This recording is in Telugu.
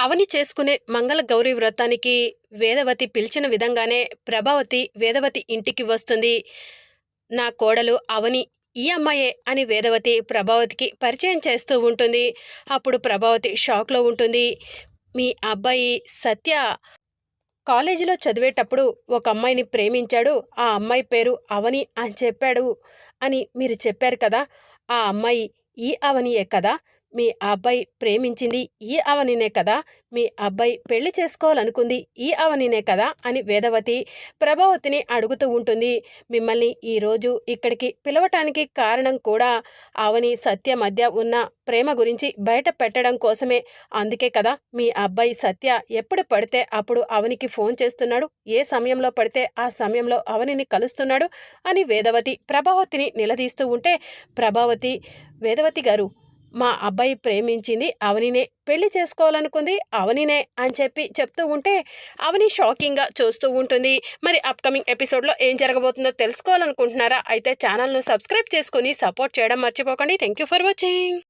అవని చేసుకునే మంగళ గౌరీ వ్రతానికి వేదవతి పిలిచిన విధంగానే ప్రభావతి వేదవతి ఇంటికి వస్తుంది. నా కోడలు అవని ఈ అమ్మాయే అని వేదవతి ప్రభావతికి పరిచయం చేస్తూ ఉంటుంది. అప్పుడు ప్రభావతి షాక్లో ఉంటుంది. మీ అబ్బాయి సత్య కాలేజీలో చదివేటప్పుడు ఒక అమ్మాయిని ప్రేమించాడు. ఆ అమ్మాయి పేరు అవని అని చెప్పాడు అని మీరు చెప్పారు కదా? ఆ అమ్మాయి ఈ అవనియే కదా? మీ అబ్బాయి ప్రేమించింది ఈ అవనినే కదా? మీ అబ్బాయి పెళ్ళి చేసుకోవాలనుకుంది ఈ అవనినే కదా? అని వేదవతి ప్రభావతిని అడుగుతూ ఉంటుంది. మిమ్మల్ని ఈరోజు ఇక్కడికి పిలవటానికి కారణం కూడా అవని సత్య మధ్య ఉన్న ప్రేమ గురించి బయట పెట్టడం కోసమే. అందుకే కదా మీ అబ్బాయి సత్య ఎప్పుడు పడితే అప్పుడు అవనికి ఫోన్ చేస్తున్నాడు. ఏ సమయంలో పడితే ఆ సమయంలో అవనిని కలుస్తున్నాడు అని వేదవతి ప్రభావతిని నిలదీస్తూ ఉంటే ప్రభావతి వేదవతి గారు మా అబ్బాయి ప్రేమించింది అవనినే పెళ్ళి చేసుకోవాలనుకుంది అవనినే అని చెప్పి చెప్తూ ఉంటే అవని షాకింగ్గా చూస్తూ ఉంటుంది. మరి అప్కమింగ్ ఎపిసోడ్లో ఏం జరగబోతుందో తెలుసుకోవాలనుకుంటున్నారా? అయితే ఛానల్ను సబ్స్క్రైబ్ చేసుకొని సపోర్ట్ చేయడం మర్చిపోకండి. Thank you for watching.